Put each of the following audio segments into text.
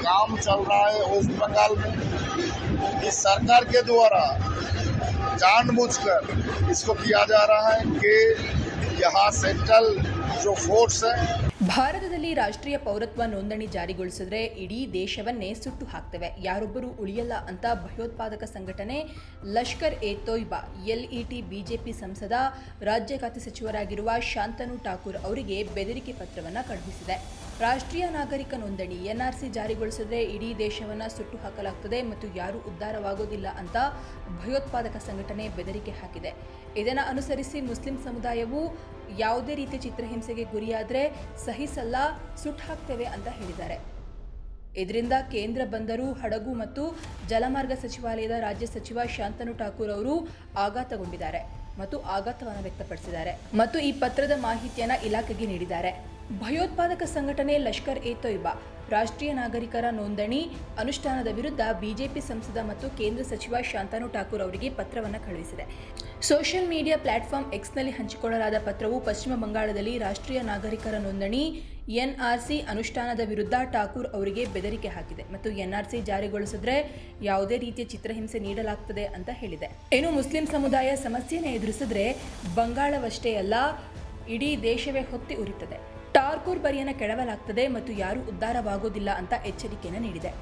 काम चल रहा है वेस्ट बंगाल में। इस सरकार के द्वारा जानबूझकर इसको किया जा रहा है कि यहाँ सेंट्रल जो फोर्स है ಭಾರತದಲ್ಲಿ ರಾಷ್ಟ್ರೀಯ ಪೌರತ್ವ ನೋಂದಣಿ ಜಾರಿಗೊಳಿಸಿದ್ರೆ ಇಡೀ ದೇಶವನ್ನೇ ಸುಟ್ಟು ಹಾಕ್ತವೆ. ಯಾರೊಬ್ಬರು ಉಳಿಯಲ್ಲ ಅಂತ ಭಯೋತ್ಪಾದಕ ಸಂಘಟನೆ ಲಷ್ಕರ್ ಎ ತೊಯ್ಬಾ ಎಲ್ಇಟಿ ಬಿಜೆಪಿ ಸಂಸದ, ರಾಜ್ಯ ಖಾತೆ ಸಚಿವರಾಗಿರುವ ಶಾಂತನು ಠಾಕೂರ್ ಅವರಿಗೆ ಬೆದರಿಕೆ ಪತ್ರವನ್ನು ಕಳುಹಿಸಿದೆ. ರಾಷ್ಟ್ರೀಯ ನಾಗರಿಕ ನೋಂದಣಿ ಎನ್ಆರ್ಸಿ ಜಾರಿಗೊಳಿಸಿದ್ರೆ ಇಡೀ ದೇಶವನ್ನು ಸುಟ್ಟು ಹಾಕಲಾಗ್ತದೆ ಮತ್ತು ಯಾರೂ ಉದ್ಧಾರವಾಗೋದಿಲ್ಲ ಅಂತ ಭಯೋತ್ಪಾದಕ ಸಂಘಟನೆ ಬೆದರಿಕೆ ಹಾಕಿದೆ. ಇದನ್ನು ಅನುಸರಿಸಿ ಮುಸ್ಲಿಂ ಸಮುದಾಯವು ಯಾವುದೇ ರೀತಿಯ ಚಿತ್ರಹಿಂಸೆಗೆ ಗುರಿಯಾದರೆ ಸಹಿಸಲ್ಲ ಸುಟ್ಟು ಹಾಕ್ತೇವೆ ಅಂತ ಹೇಳಿದ್ದಾರೆ. ಇದರಿಂದ ಕೇಂದ್ರ ಬಂದರು ಹಡಗು ಮತ್ತು ಜಲಮಾರ್ಗ ಸಚಿವಾಲಯದ ರಾಜ್ಯ ಸಚಿವ ಶಾಂತನು ಠಾಕೂರ್ ಅವರು ಆಘಾತಗೊಂಡಿದ್ದಾರೆ ಮತ್ತು ಆಘಾತವನ್ನು ವ್ಯಕ್ತಪಡಿಸಿದ್ದಾರೆ ಮತ್ತು ಈ ಪತ್ರದ ಮಾಹಿತಿಯನ್ನು ಇಲಾಖೆಗೆ ನೀಡಿದ್ದಾರೆ. ಭಯೋತ್ಪಾದಕ ಸಂಘಟನೆ ಲಷ್ಕರ್ ಎ ತೊಯ್ಬಾ, ರಾಷ್ಟ್ರೀಯ ನಾಗರಿಕರ ನೋಂದಣಿ ಅನುಷ್ಠಾನದ ವಿರುದ್ಧ ಬಿಜೆಪಿ ಸಂಸದ ಮತ್ತು ಕೇಂದ್ರ ಸಚಿವ ಶಾಂತನು ಠಾಕೂರ್ ಅವರಿಗೆ ಪತ್ರವನ್ನು ಕಳುಹಿಸಿದೆ. ಸೋಷಿಯಲ್ ಮೀಡಿಯಾ ಪ್ಲಾಟ್ಫಾರ್ಮ್ ಎಕ್ಸ್ನಲ್ಲಿ ಹಂಚಿಕೊಳ್ಳಲಾದ ಪತ್ರವು ಪಶ್ಚಿಮ ಬಂಗಾಳದಲ್ಲಿ ರಾಷ್ಟ್ರೀಯ ನಾಗರಿಕರ ನೋಂದಣಿ, ಎನ್ಆರ್ಸಿ ಅನುಷ್ಠಾನದ ವಿರುದ್ಧ ಠಾಕೂರ್ ಅವರಿಗೆ ಬೆದರಿಕೆ ಹಾಕಿದೆ. ಮತ್ತು ಎನ್ಆರ್ಸಿ ಜಾರಿಗೊಳಿಸಿದ್ರೆ ಯಾವುದೇ ರೀತಿಯ ಚಿತ್ರಹಿಂಸೆ ನೀಡಲಾಗ್ತದೆ ಅಂತ ಹೇಳಿದೆ. ಏನು ಮುಸ್ಲಿಂ ಸಮುದಾಯ ಸಮಸ್ಯೆಯನ್ನು ಎದುರಿಸಿದ್ರೆ ಬಂಗಾಳವಷ್ಟೇ ಅಲ್ಲ, ಇಡೀ ದೇಶವೇ ಹೊತ್ತಿ ಉರಿತದೆ. ಟಾರ್ಕೂರ್ ಬರಿಯನ್ನು ಕೆಡವಲಾಗ್ತದೆ ಮತ್ತು ಯಾರೂ ಉದ್ಧಾರವಾಗೋದಿಲ್ಲ ಅಂತ ಎಚ್ಚರಿಕೆಯನ್ನು ನೀಡಿದೆ.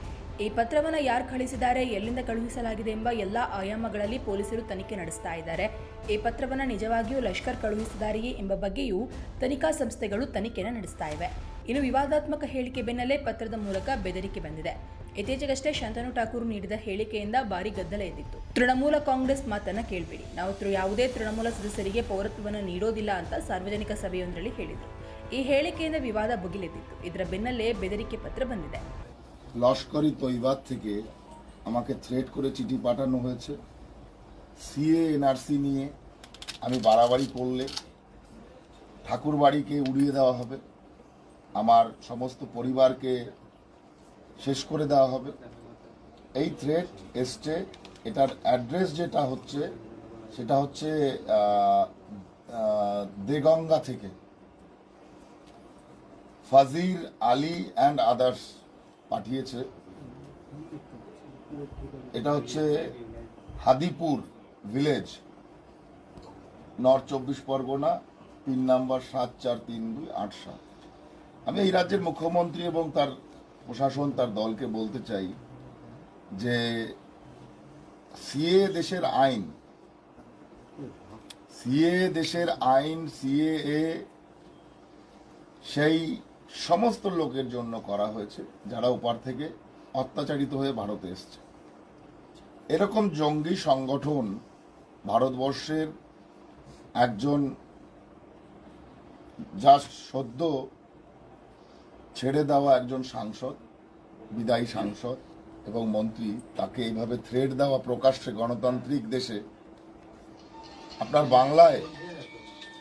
ಈ ಪತ್ರವನ್ನು ಯಾರು ಕಳುಹಿಸಿದ್ದಾರೆ ಎಲ್ಲಿಂದ ಕಳುಹಿಸಲಾಗಿದೆ ಎಂಬ ಎಲ್ಲ ಆಯಾಮಗಳಲ್ಲಿ ಪೊಲೀಸರು ತನಿಖೆ ನಡೆಸ್ತಾ ಇದ್ದಾರೆ. ಈ ಪತ್ರವನ್ನು ನಿಜವಾಗಿಯೂ ಲಷ್ಕರ್ ಕಳುಹಿಸಿದಾರೆಯೇ ಎಂಬ ಬಗ್ಗೆಯೂ ತನಿಖಾ ಸಂಸ್ಥೆಗಳು ತನಿಖೆಯನ್ನು ನಡೆಸ್ತಾ ಇವೆ. ಇನ್ನು ವಿವಾದಾತ್ಮಕ ಹೇಳಿಕೆ ಬೆನ್ನಲ್ಲೇ ಪತ್ರದ ಮೂಲಕ ಬೆದರಿಕೆ ಬಂದಿದೆ. ಇತ್ತೀಚೆಗಷ್ಟೇ ಶಾಂತನು ಠಾಕೂರ್ ನೀಡಿದ ಹೇಳಿಕೆಯಿಂದ ಭಾರಿ ಗದ್ದಲ ಎದ್ದಿತ್ತು. ತೃಣಮೂಲ ಕಾಂಗ್ರೆಸ್ ಮಾತನ್ನ ಕೇಳಬೇಡಿ. ನಾವು ಯಾವುದೇ ತೃಣಮೂಲ ಸದಸ್ಯರಿಗೆ ಪೌರತ್ವವನ್ನು ನೀಡೋದಿಲ್ಲ ಅಂತ ಸಾರ್ವಜನಿಕ ಸಭೆಯೊಂದರಲ್ಲಿ ಹೇಳಿದರು. ಈ ಹೇಳಿಕೆಯಿಂದ ವಿವಾದ ಬುಗಿಲೆದ್ದಿತ್ತು ಇದರ ಬೆನ್ನಲ್ಲೇ ಬೆದರಿಕೆ ಪತ್ರ ಬಂದಿದೆ. লস্করি তৈবাদ থেকে আমাকে থ্রেট করে চিঠি পাঠানো হয়েছে। সিএ এনআরসি নিয়ে আমি বাড়াবাড়ি করলে ঠাকুর বাড়িকে উড়িয়ে দেওয়া হবে, আমার সমস্ত পরিবারকে শেষ করে দেওয়া হবে। এই থ্রেট এসছে, এটার অ্যাড্রেস যেটা হচ্ছে, সেটা হচ্ছে দেগঙ্গা থেকে। ফাজির আলী অ্যান্ড আদার্স পাঠিয়েছে। এটা হচ্ছে হাদিপুর ভিলেজ, নর্থ চব্বিশ পরগনা পিন নাম্বার সাত চার তিন দুই আট সাত। আমি এই রাজ্যের মুখ্যমন্ত্রী এবং তার প্রশাসন, তার দলকে বলতে চাই যে সিএ দেশের আইন সিএ দেশের আইন সিএ সেই সমস্ত লোকের জন্য করা হয়েছে, যারা ওপার থেকে অত্যাচারিত হয়ে ভারতে এসছে। এরকম জঙ্গি সংগঠন ভারতবর্ষের একজন যা সদ্য ছেড়ে দেওয়া একজন সাংসদ, বিদায়ী সাংসদ এবং মন্ত্রী, তাকে এইভাবে থ্রেড দেওয়া প্রকাশ্যে গণতান্ত্রিক দেশে। আপনার বাংলায়